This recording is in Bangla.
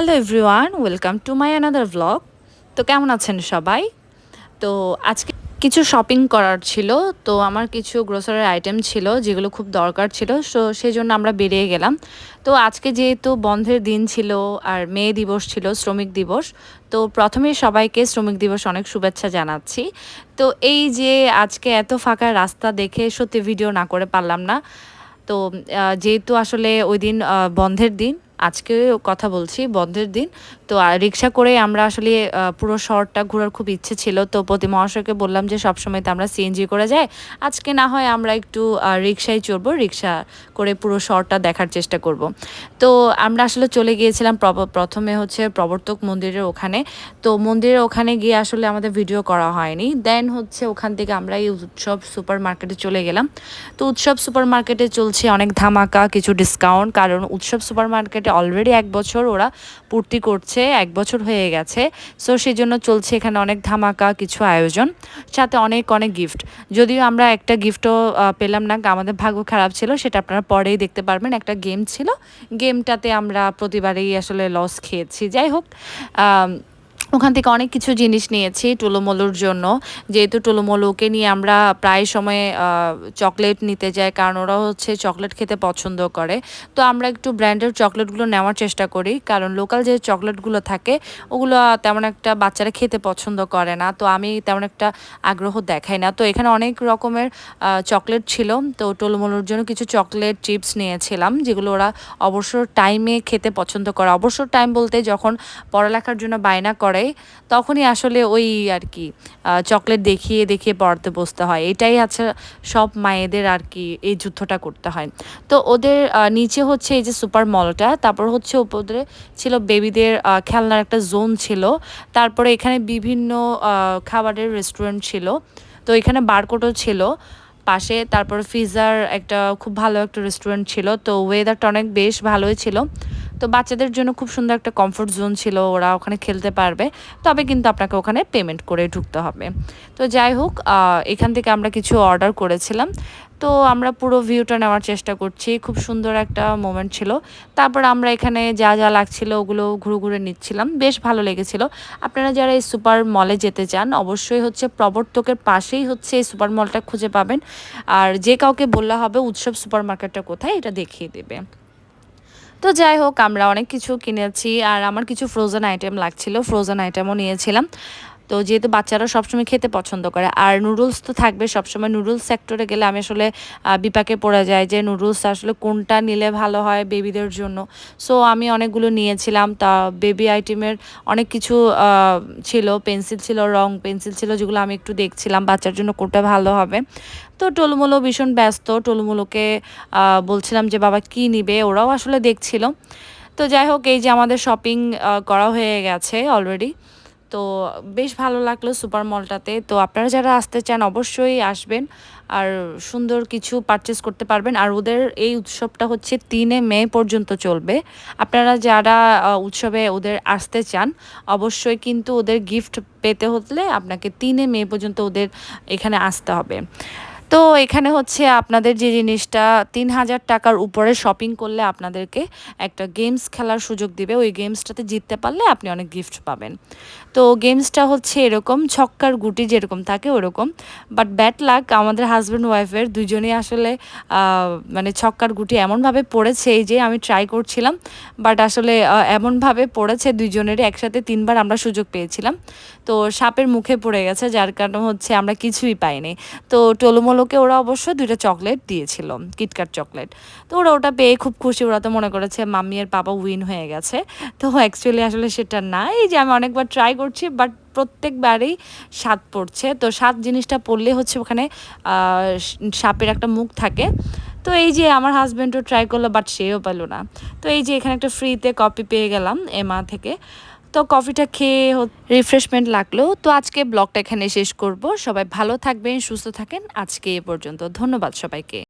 Hello everyone welcome to my another vlog তো কেমন আছেন সবাই? তো আজকে কিছু শপিং করার ছিল। তো আমার কিছু গ্রোসারির আইটেম ছিল, যেগুলো খুব দরকার ছিল। সো সেই জন্য আমরা বেরিয়ে গেলাম। তো আজকে যেহেতু বন্ধের দিন ছিল আর মে দিবস ছিল, শ্রমিক দিবস, তো প্রথমেই সবাইকে শ্রমিক দিবস অনেক শুভেচ্ছা জানাচ্ছি। তো এই যে আজকে এত ফাঁকা রাস্তা দেখে সত্যি ভিডিও না করে পারলাম না। তো যেহেতু আসলে ওই দিন বন্ধের দিন আজকে কথা বলছি বন্ধের দিন। তো রিক্সা করে আমরা আসলে পুরো শহরটা ঘোরার খুব ইচ্ছে ছিল। তো প্রতি মহাশয়কে বললাম যে, সবসময় তো আমরা সিএনজি করে যাই। আজকে না হয় আমরা একটু রিক্সায় চড়বো, রিক্সা করে পুরো শহরটা দেখার চেষ্টা করব। তো, আমরা আসলে চলে গিয়েছিলাম প্রথমে হচ্ছে প্রবর্তক মন্দিরের ওখানে। তো, মন্দিরের ওখানে গিয়ে আসলে আমাদের ভিডিও করা হয়নি। দেন হচ্ছে ওখান থেকে আমরা এই উৎসব সুপার মার্কেটে চলে গেলাম। তো, উৎসব সুপার মার্কেটে চলছে অনেক ধামাকা, কিছু ডিসকাউন্ট কারণ উৎসব সুপার মার্কেটে অলরেডি এক বছর ওরা পূর্তি করছে, এক বছর হয়ে গেছে। সো সেই জন্য চলছে এখানে অনেক ধামাকা কিছু আয়োজন, সাথে অনেক অনেক গিফট যদিও আমরা একটা গিফটও পেলাম না, আমাদের ভাগ্য খারাপ ছিল, সেটা আপনারা পরেই দেখতে পারবেন। একটা গেম ছিল গেমটাতে আমরা প্রতিবারেই আসলে লস খেয়েছি। যাই হোক ওখান থেকে অনেক কিছু জিনিস নিয়েছি টুলোমলুর জন্য। যেহেতু টুলোমলুকে নিয়ে আমরা প্রায় সময় চকলেট নিতে যাই, কারণ ওরা হচ্ছে চকলেট খেতে পছন্দ করে। তো আমরা একটু ব্র্যান্ডের চকলেটগুলো নেওয়ার চেষ্টা করি, কারণ লোকাল যে চকলেটগুলো থাকে, ওগুলো তেমন একটা বাচ্চারা খেতে পছন্দ করে না। তো আমি তেমন একটা আগ্রহ দেখাই না। তো এখানে অনেক রকমের চকলেট ছিল। তো টুলোমলুর জন্য কিছু চকলেট চিপস নিয়েছিলাম, যেগুলো ওরা অবসর টাইমে খেতে পছন্দ করে। অবসর টাইম বলতে যখন পড়ালেখার জন্য বায়না করে করে তখনই আসলে ওই আর কি চকলেট দেখিয়ে দেখিয়ে পড়াতে বসতে হয়। এটাই আছে সব মায়েদের আর কি এই যুদ্ধটা করতে হয়। তো ওদের নিচে হচ্ছে এই যে সুপার মলটা, তারপর হচ্ছে উপরে ছিল বেবিদের খেলনার একটা জোন ছিল। তারপরে এখানে বিভিন্ন খাবারের রেস্টুরেন্ট ছিল। তো এখানে বারকোটও ছিল পাশে, তারপর ফিজার একটা খুব ভালো একটা রেস্টুরেন্ট ছিল। তো ওয়েদারটা অনেক বেশ ভালোই ছিল। তো বাচ্চাদের জন্য খুব সুন্দর একটা কমফোর্ট জোন ছিল, ওরা ওখানে খেলতে পারবে। তবে কিন্তু আপনাকে ওখানে পেমেন্ট করে ঢুকতে হবে। তো যাই হোক এখান থেকে আমরা কিছু অর্ডার করেছিলাম। তো আমরা পুরো ভিউটা নেওয়ার চেষ্টা করছি। খুব সুন্দর একটা মোমেন্ট ছিল। তারপর আমরা এখানে যা যা লাগছিল ওগুলো ঘুরে ঘুরে নিচ্ছিলাম। বেশ ভালো লেগেছিল। আপনারা যারা এই সুপার মলে যেতে চান, অবশ্যই হচ্ছে প্রবর্তকের পাশেই হচ্ছে এই সুপার মলটা খুঁজে পাবেন। আর যে কাউকে বললে হবে, উৎসব সুপার মার্কেটটা কোথায়, এটা দেখিয়ে দেবে। তো যাই হোক, আমরা অনেক কিছু কিনেছি আর আমার কিছু ফ্রোজেন আইটেম লাগছিল। ফ্রোজেন আইটেমও নিয়েছিলাম। তো যেহেতু বাচ্চারা সবসময় খেতে পছন্দ করে, আর নুডলস তো থাকবে সবসময়। নুডলস সেক্টরে গেলে আমি আসলে বিপাকে পড়ে যায় যে নুডলস আসলে কোনটা নিলে ভালো হয় বেবিদের জন্য। সো আমি অনেকগুলো নিয়েছিলাম। তা বেবি আইটেমের অনেক কিছু ছিল পেন্সিল ছিল, রং পেন্সিল ছিল, যেগুলো আমি একটু দেখছিলাম বাচ্চার জন্য কোনটা ভালো হবে। তো টলুমুলো ভীষণ ব্যস্ত। টলুমুলোকে বলছিলাম যে, বাবা, কি নিবে? ওরাও আসলে দেখছিল। তো যাই হোক, এই যে আমাদের শপিং করা হয়ে গেছে অলরেডি তো বেশ ভালো লাগল সুপার মলটাতে। তো আপনারা যারা আসতে চান অবশ্যই আসবেন আর সুন্দর কিছু পারচেস করতে পারবেন। আর ওদের এই উৎসবটা হচ্ছে তিনে মে পর্যন্ত চলবে। আপনারা যারা উৎসবে ওদের আসতে চান, অবশ্যই কিন্তু ওদের গিফট পেতে হলে আপনাকে তিনে মে পর্যন্ত ওদের এখানে আসতে হবে। তো এখানে হচ্ছে আপনাদের যে জিনিসটা, তিন হাজার টাকার উপরে শপিং করলে আপনাদেরকে একটা গেমস খেলার সুযোগ দিবে। ওই গেমসটাতে জিততে পারলে আপনি অনেক গিফট পাবেন। তো গেমসটা হচ্ছে এরকম, ছক্কার গুটি যেরকম থাকে ওরকম। বাট ব্যাট লাক আমাদের হাজব্যান্ড ওয়াইফের দুজনেই আসলে মানে ছক্কার গুটি এমনভাবে পড়েছে এই যে আমি ট্রাই করছিলাম বাট আসলে এমনভাবে পড়েছে দুজনেরই, একসাথে তিনবার আমরা সুযোগ পেয়েছিলাম। তো সাপের মুখে পড়ে গেছে, যার কারণে হচ্ছে আমরা কিছুই পাইনি। তো টলুমল লোকে ওরা অবশ্য দুইটা চকলেট দিয়েছিল কিটকাট চকলেট। তো ওরা ওটা পেয়ে খুব খুশি, ওরা তো মনে করেছে, মাম্মি আর পাপা উইন হয়ে গেছে। তো অ্যাকচুয়ালি আসলে সেটা না, এই যে আমি অনেকবার ট্রাই করছি বাট প্রত্যেকবারেই স্বাদ পড়ছে। তো স্বাদ জিনিসটা পড়লে হচ্ছে ওখানে সাপের একটা মুখ থাকে। তো এই যে আমার হাজব্যান্ডও ট্রাই করল বাট সেও পেল না। তো এই যে এখানে একটা ফ্রিতে কপি পেয়ে গেলাম এমা থেকে। তো কফিটা খেয়ে রিফ্রেশমেন্ট লাগল। তো আজকে ব্লগটা এখানে শেষ করব। সবাই ভালো থাকবেন, সুস্থ থাকেন। আজকে এ পর্যন্ত। ধন্যবাদ সবাইকে।